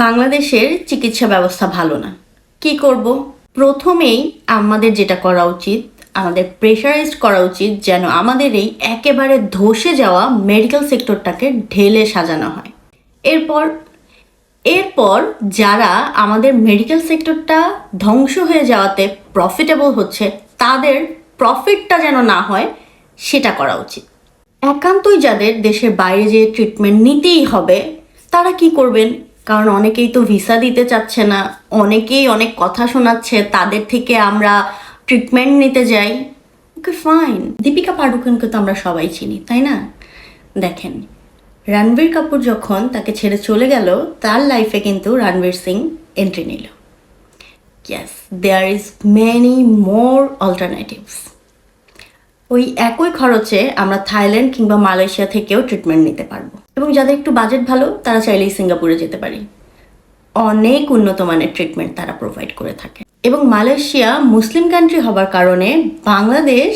বাংলাদেশের চিকিৎসা ব্যবস্থা ভালো না। কি করব? প্রথমেই আমাদের যেটা করা উচিত, আমাদের প্রেশারাইজড করা উচিত যেন আমাদের এই একেবারে ধসে যাওয়া মেডিকেল সেক্টরটাকে ঢেলে সাজানো হয়। এরপর এরপর যারা আমাদের মেডিকেল সেক্টরটা ধ্বংস হয়ে যাওয়াতে প্রফিটেবল হচ্ছে, তাদের প্রফিটটা যেন না হয়, সেটা করা উচিত। একান্তই যাদের দেশের বাইরে যেয়ে ট্রিটমেন্ট নিতেই হবে, তারা কি করবেন? কারণ অনেকেই তো ভিসা দিতে চাচ্ছে না, অনেকেই অনেক কথা শোনাচ্ছে, তাদের থেকে আমরা ট্রিটমেন্ট নিতে যাই। ওকে ফাইন দীপিকা পাডুকোনকে তো আমরা সবাই চিনি, তাই না? দেখেন, রণবীর কাপুর যখন তাকে ছেড়ে চলে গেল, তার লাইফে কিন্তু রণবীর সিং এন্ট্রি নিল। Yes there is many more alternatives ওই একই খরচে আমরা থাইল্যান্ড কিংবা মালয়েশিয়া থেকেও ট্রিটমেন্ট নিতে পারব। এবং যাদের একটু বাজেট ভালো, তারা চাইলেই সিঙ্গাপুরে যেতে পারি। অনেক উন্নত মানের ট্রিটমেন্ট তারা প্রোভাইড করে থাকে। এবং মালয়েশিয়া মুসলিম কান্ট্রি হবার কারণে বাংলাদেশ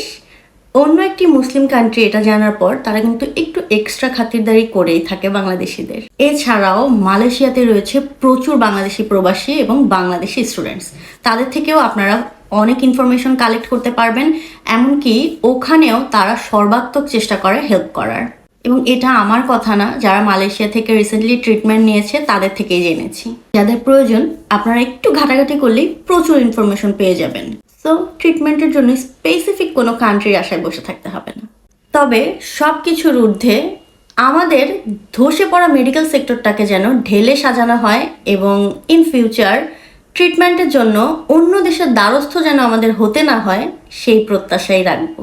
অন্য একটি মুসলিম কান্ট্রি এটা জানার পর তারা কিন্তু একটু এক্সট্রা খাতিরদারি করেই থাকে বাংলাদেশিদের। এছাড়াও মালয়েশিয়াতে রয়েছে প্রচুর বাংলাদেশি প্রবাসী এবং বাংলাদেশি স্টুডেন্টস তাদের থেকেও আপনারা অনেক ইনফরমেশন কালেক্ট করতে পারবেন, এমনকি ওখানেও তারা সর্বাত্মক চেষ্টা করে হেল্প করার। এবং এটা আমার কথা না, যারা মালয়েশিয়া থেকে রিসেন্টলি ট্রিটমেন্ট নিয়েছে তাদের থেকেই জেনেছি। যাদের প্রয়োজন, আপনারা একটু ঘাটাঘাটি করলেই প্রচুর ইনফরমেশন পেয়ে যাবেন। সো ট্রিটমেন্টের জন্য স্পেসিফিক কোনো কান্ট্রির আশায় বসে থাকতে হবে না। তবে সব কিছুর ঊর্ধ্বে আমাদের ধসে পড়া মেডিকেল সেক্টরটাকে যেন ঢেলে সাজানো হয় এবং ইন ফিউচার ট্রিটমেন্টের জন্য অন্য দেশের দ্বারস্থ যেন আমাদের হতে না হয়, সেই প্রত্যাশাই রাখব।